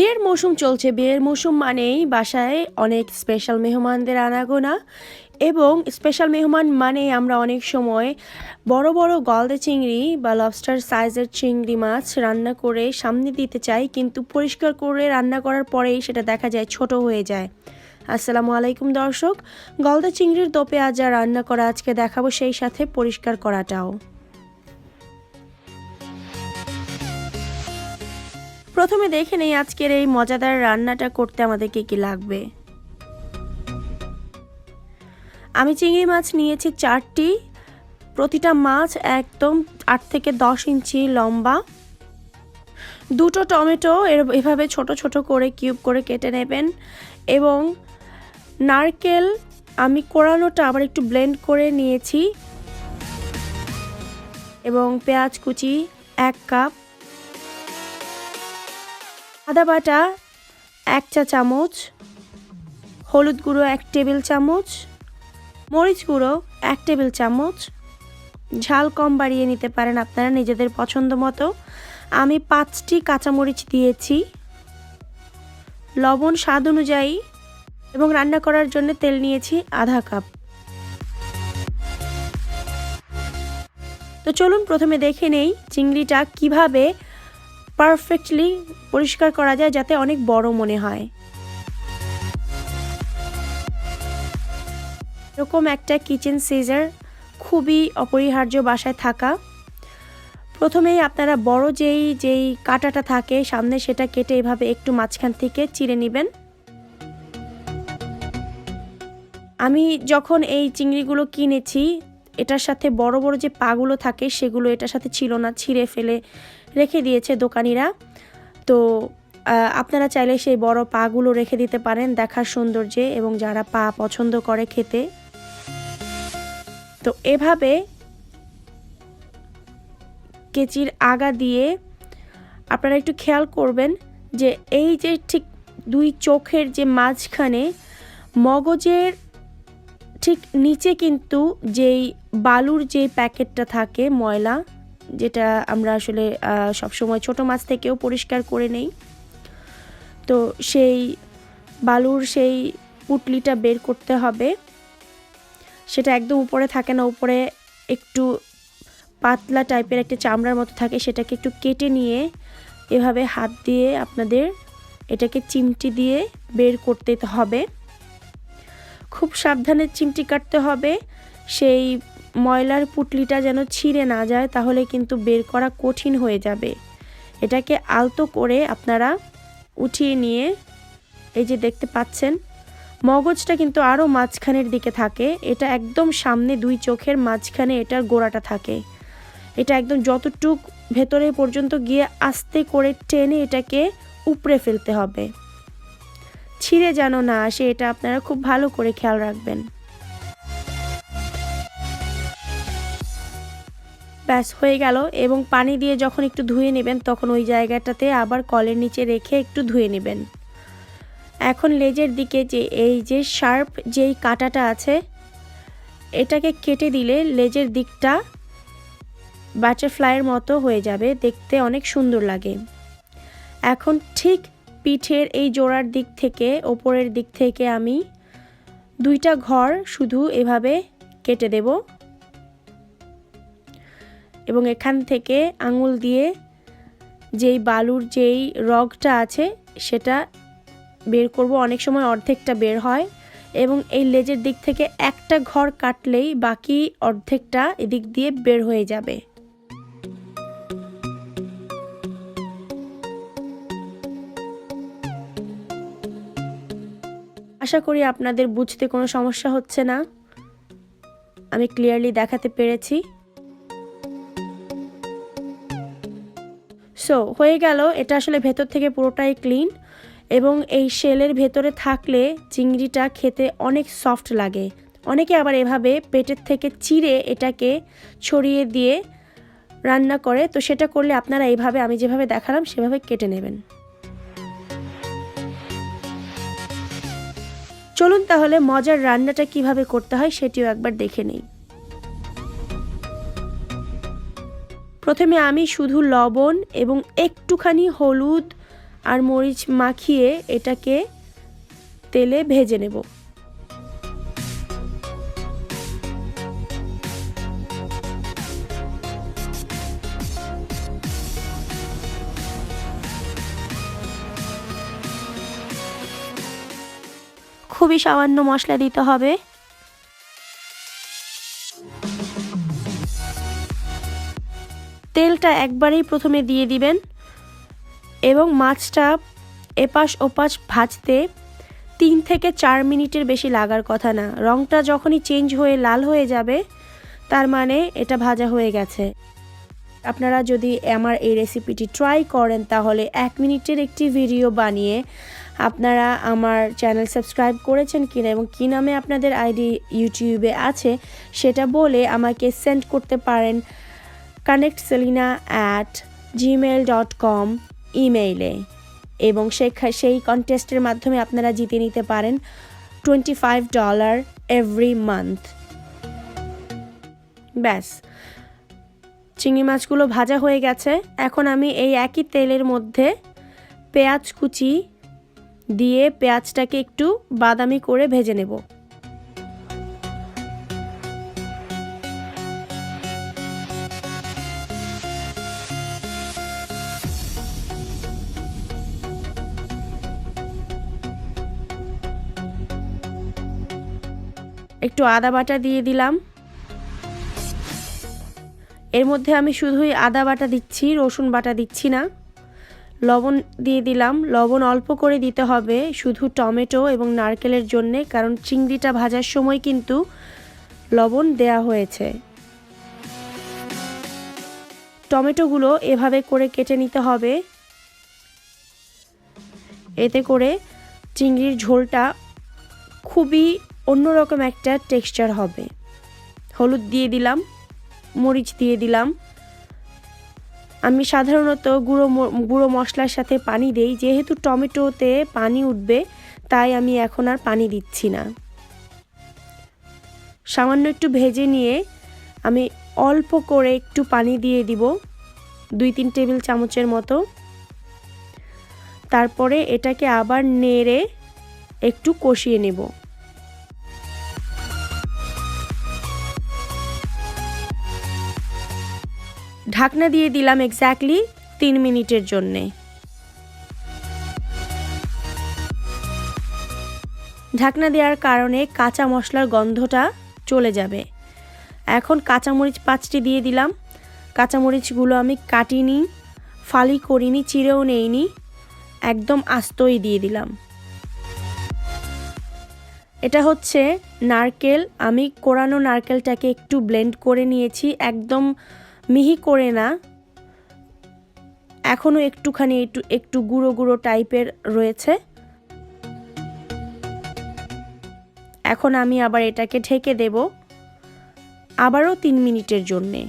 বিয়ের মৌসুম চলছে। বিয়ের মৌসুম মানেই বাসায় অনেক স্পেশাল মেহমানদের আনাগোনা এবং স্পেশাল মেহমান মানে আমরা অনেক সময় বড় বড় গলদে চিংড়ি বা লবস্টার সাইজের চিংড়ি মাছ রান্না করে সামনে দিতে চাই, কিন্তু পরিষ্কার করে রান্না করার পরেই সেটা দেখা যায় ছোট হয়ে যায়। আসসালামু আলাইকুম দর্শক, গলদা চিংড়ির দোপে আজ যা রান্না করা আজকে দেখাবো সেই সাথে পরিষ্কার করাটাও। প্রথমে দেখে নেই আজকের এই মজাদার রান্নাটা করতে আমাদের আমাদেরকে কি লাগবে। আমি চিংড়ি মাছ নিয়েছি চারটি, প্রতিটা মাছ একদম আট থেকে দশ ইঞ্চি লম্বা। দুটো টমেটো এর এভাবে ছোট ছোট করে কিউব করে কেটে নেবেন এবং নারকেল আমি কোরানোটা আবার একটু ব্লেন্ড করে নিয়েছি। এবং পেঁয়াজ কুচি এক কাপ। আদা বাটা, এক চা চামচ, হলুদ গুঁড়ো, এক টেবিল চামচ, মরিচ গুঁড়ো, এক টেবিল চামচ। ঝাল কম বাড়িয়ে নিতে পারেন আপনারা নিজেদের পছন্দ মতো। আমি পাঁচটি কাঁচামরিচ দিয়েছি। লবণ স্বাদ অনুযায়ী এবং রান্না করার জন্য তেল নিয়েছি আধা কাপ। তো চলুন প্রথমে দেখে নেই চিংড়িটা কীভাবে পারফেক্টলি পরিষ্কার করা যায় যাতে অনেক বড় মনে হয়। এরকম একটা কিচেন সিজার খুবই অপরিহার্য বাসায় থাকা। প্রথমেই আপনারা বড় যেই যেই কাটাটা থাকে, সামনে সেটা কেটে এভাবে একটু মাঝখান থেকে চিড়ে নেবেন। আমি যখন এই চিংড়িগুলো কিনেছি, এটার সাথে বড় বড় যে পাগুলো থাকে, সেগুলো এটার সাথে ছিল না, ছিঁড়ে ফেলে রেখে দিয়েছে দোকানিরা। তো আপনারা চাইলে সেই বড় পাগুলো রেখে দিতে পারেন দেখার সৌন্দর্যে এবং যারা পা পছন্দ করে খেতে। তো এভাবে কেচির আগা দিয়ে আপনারা একটু খেয়াল করবেন যে এই যে ঠিক দুই চোখের যে মাঝখানে মগজের ঠিক নিচে কিন্তু যেই বালুর যে প্যাকেটটা থাকে ময়লা যেটা আমরা আসলে সবসময় ছোট মাছ থেকেও পরিষ্কার করে নেই। তো সেই বালুর সেই পুটলিটা বের করতে হবে। সেটা একদম উপরে থাকে না, উপরে একটু পাতলা টাইপের একটা চামড়ার মতো থাকে, সেটাকে একটু কেটে নিয়ে এভাবে হাত দিয়ে আপনাদের এটাকে চিমটি দিয়ে বের করতে হবে। খুব সাবধানে চিমটি কাটতে হবে। সেই ময়লার পুটলিটা যেন ছিঁড়ে না যায়, তাহলে কিন্তু বের করা কঠিন হয়ে যাবে। এটাকে আলতো করে আপনারা উঠিয়ে নিয়ে, এই যে দেখতে পাচ্ছেন, মগজটা কিন্তু আরও মাঝখানের দিকে থাকে। এটা একদম সামনে দুই চোখের মাঝখানে এটার গোড়াটা থাকে। এটা একদম যতটুক ভেতরে পর্যন্ত গিয়ে আস্তে করে টেনে এটাকে উপড়ে ফেলতে হবে। ছিঁড়ে যেন না আসে, এটা আপনারা খুব ভালো করে খেয়াল রাখবেন। ব্যাস, হয়ে গেল। এবং পানি দিয়ে যখন একটু ধুয়ে নেবেন, তখন ওই জায়গাটাতে আবার কলের নিচে রেখে একটু ধুয়ে নেবেন। এখন লেজের দিকে যে, এই যে শার্প যেই কাটাটা আছে, এটাকে কেটে দিলে লেজের দিকটা বাটারফ্লাইয়ের মতো হয়ে যাবে। দেখতে অনেক সুন্দর লাগে। এখন ঠিক পিঠের এই জোড়ার দিক থেকে, ওপরের দিক থেকে আমি দুইটা ঘর শুধু এভাবে কেটে দেব। এবং এখান থেকে আঙুল দিয়ে যেই বালুর যেই রগটা আছে, সেটা বের করব। অনেক সময় অর্ধেকটা বের হয় এবং এই লেজের দিক থেকে একটা ঘর কাটলেই বাকি অর্ধেকটা এদিক দিয়ে বের হয়ে যাবে। আশা করি আপনাদের বুঝতে কোনো সমস্যা হচ্ছে না। আমি ক্লিয়ারলি দেখাতে পেরেছি। সো হয়ে গেল, এটা আসলে ভেতর থেকে পুরোটাই ক্লিন এবং এই শেলের ভেতরে থাকলে চিংড়িটা খেতে অনেক সফট লাগে। অনেকে আবার এভাবে পেটের থেকে চিড়ে এটাকে ছড়িয়ে দিয়ে রান্না করে, তো সেটা করলে আপনারা এইভাবে, আমি যেভাবে দেখালাম সেভাবে কেটে নেবেন। চলুন তাহলে মজার রান্নাটা কীভাবে করতে হয় সেটিও একবার দেখে নেই। প্রথমে আমি শুধু লবণ এবং একটুখানি হলুদ আর মরিচ মাখিয়ে এটাকে তেলে ভেজে নেব। খুবই সামান্য মশলা দিতে হবে। তেলটা একবারেই প্রথমে দিয়ে দিবেন এবং মাছটা এপাশ ওপাশ ভাজতে তিন থেকে চার মিনিটের বেশি লাগার কথা না। রঙটা যখনই চেঞ্জ হয়ে লাল হয়ে যাবে, তার মানে এটা ভাজা হয়ে গেছে। আপনারা যদি আমার এই রেসিপিটি ট্রাই করেন, তাহলে এক মিনিটের একটি ভিডিও বানিয়ে আপনারা আমার চ্যানেল সাবস্ক্রাইব করেছেন কিনা এবং কী নামে আপনাদের আইডি ইউটিউবে আছে, সেটা বলে আমাকে সেন্ড করতে পারেন। Connect Selina at Gmail dot com ইমেইলে এবং সেই কন্টেস্টের মাধ্যমে আপনারা জিতে নিতে পারেন twenty five dollar every month ব্যাস। চিংড়ি মাছগুলো ভাজা হয়ে গেছে। এখন আমি এই একই তেলের মধ্যে পেঁয়াজ কুচি দিয়ে পেঁয়াজটাকে একটু বাদামি করে ভেজে নেব। একটু আদা বাটা দিয়ে দিলাম। এর মধ্যে আমি শুধুই আদা বাটা দিচ্ছি, রসুন বাটা দিচ্ছি না। লবণ দিয়ে দিলাম। লবণ অল্প করে দিতে হবে, শুধু টমেটো এবং নারকেলের জন্যে, কারণ চিংড়িটা ভাজার সময় কিন্তু লবণ দেয়া হয়েছে। টমেটোগুলো এভাবে করে কেটে নিতে হবে। এতে করে চিংড়ির ঝোলটা খুবই অন্যরকম একটা টেক্সচার হবে। হলুদ দিয়ে দিলাম, মরিচ দিয়ে দিলাম। আমি সাধারণত গুঁড়ো গুঁড়ো মশলার সাথে পানি দেই, যেহেতু টমেটোতে পানি উঠবে, তাই আমি এখন আর পানি দিচ্ছি না। সামান্য একটু ভেজে নিয়ে আমি অল্প করে একটু পানি দিয়ে দিব, দুই তিন টেবিল চামচের মতো। তারপরে এটাকে আবার নেড়ে একটু কষিয়ে নেব। ঢাকনা দিয়ে দিলাম এক্স্যাক্টলি তিন মিনিটের জন্যে। ঢাকনা দেওয়ার কারণে কাঁচা মশলার গন্ধটা চলে যাবে। এখন কাঁচামরিচ পাঁচটি দিয়ে দিলাম। কাঁচামরিচগুলো আমি কাটিনি, ফালি করিনি চিরেও নেইনি, একদম আস্তই দিয়ে দিলাম। এটা হচ্ছে নারকেল। আমি কোরানো নারকেলটাকে একটু ব্লেন্ড করে নিয়েছি, একদম মিহি করে না। এখনও একটুখানি একটু একটু গুঁড়ো গুঁড়ো টাইপের রয়েছে। এখন আমি আবার এটাকে ঢেকে দেব। আবারও তিন মিনিটের জন্যে।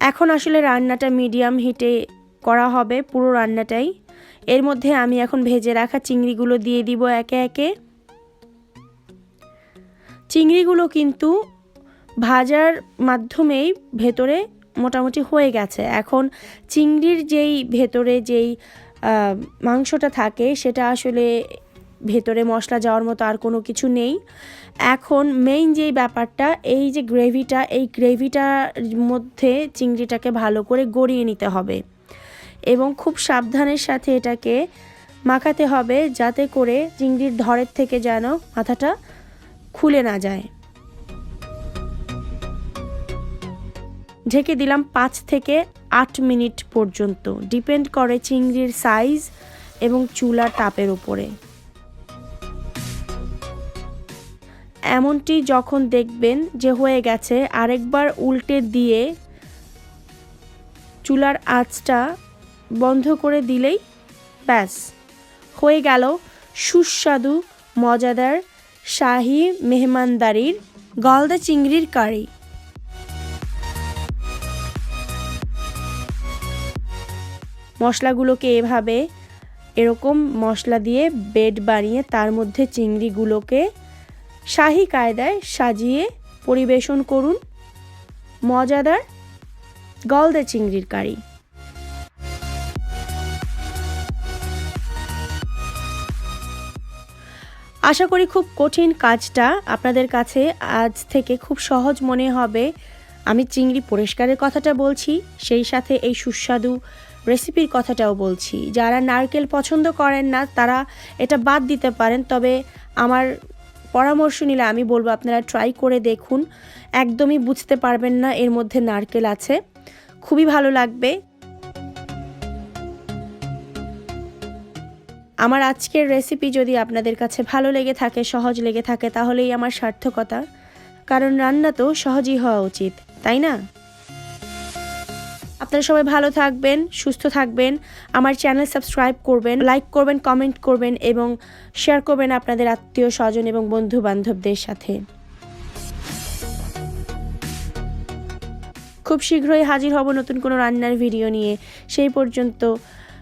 এখন আসলে রান্নাটা মিডিয়াম হিটে করা হবে, পুরো রান্নাটাই। এর মধ্যে আমি এখন ভেজে রাখা চিংড়িগুলো দিয়ে দিব একে একে। চিংড়িগুলো কিন্তু ভাজার মাধ্যমেই ভেতরে মোটামুটি হয়ে গেছে। এখন চিংড়ির যেই ভেতরে যেই মাংসটা থাকে সেটা আসলে ভেতরে মশলা যাওয়ার মতো আর কোনো কিছু নেই। এখন মেইন যেই ব্যাপারটা, এই যে গ্রেভিটা এই গ্রেভিটার মধ্যে চিংড়িটাকে ভালো করে গড়িয়ে নিতে হবে। এবং খুব সাবধানের সাথে এটাকে মাখাতে হবে যাতে করে চিংড়ির ধরের থেকে যেন মাথাটা খুলে না যায়। ঢেকে দিলাম পাঁচ থেকে আট মিনিট পর্যন্ত। ডিপেন্ড করে চিংড়ির সাইজ এবং চুলার তাপের উপরে। এমনটি যখন দেখবেন যে হয়ে গেছে, আরেকবার উল্টে দিয়ে চুলার আঁচটা বন্ধ করে দিলেই ব্যাস। হয়ে গেল সুস্বাদু, মজাদার শাহি মেহমানদারির গলদা চিংড়ির কারি। মশলাগুলোকে এভাবে এরকম মশলা দিয়ে বেড বানিয়ে তার মধ্যে চিংড়িগুলোকে শাহি কায়দায় সাজিয়ে পরিবেশন করুন মজাদার গলদা চিংড়ির কারি। আশা করি খুব কঠিন কাজটা আপনাদের কাছে আজ থেকে খুব সহজ মনে হবে। আমি চিংড়ি পরিষ্কারের কথাটা বলছি, সেই সাথে এই সুস্বাদু রেসিপির কথাটাও বলছি। যারা নারকেল পছন্দ করেন না, তারা এটা বাদ দিতে পারেন, তবে আমার পরামর্শ নিলে আমি বলব আপনারা ট্রাই করে দেখুন। একদমই বুঝতে পারবেন না এর মধ্যে নারকেল আছে। খুবই ভালো লাগবে। আমার আজকের রেসিপি যদি আপনাদের কাছে ভালো লেগে থাকে, সহজ লেগে থাকে, তাহলেই আমার সার্থকতা। কারণ রান্না তো সহজই হওয়া উচিত, তাই না? আপনারা সবাই ভালো থাকবেন, সুস্থ থাকবেন, আমার চ্যানেল সাবস্ক্রাইব করবেন লাইক করবেন কমেন্ট করবেন এবং শেয়ার করবেন আপনাদের আত্মীয় স্বজন এবং বন্ধু বান্ধবদের সাথে। খুব শীঘ্রই হাজির হব নতুন কোনো রান্নার ভিডিও নিয়ে। সেই পর্যন্ত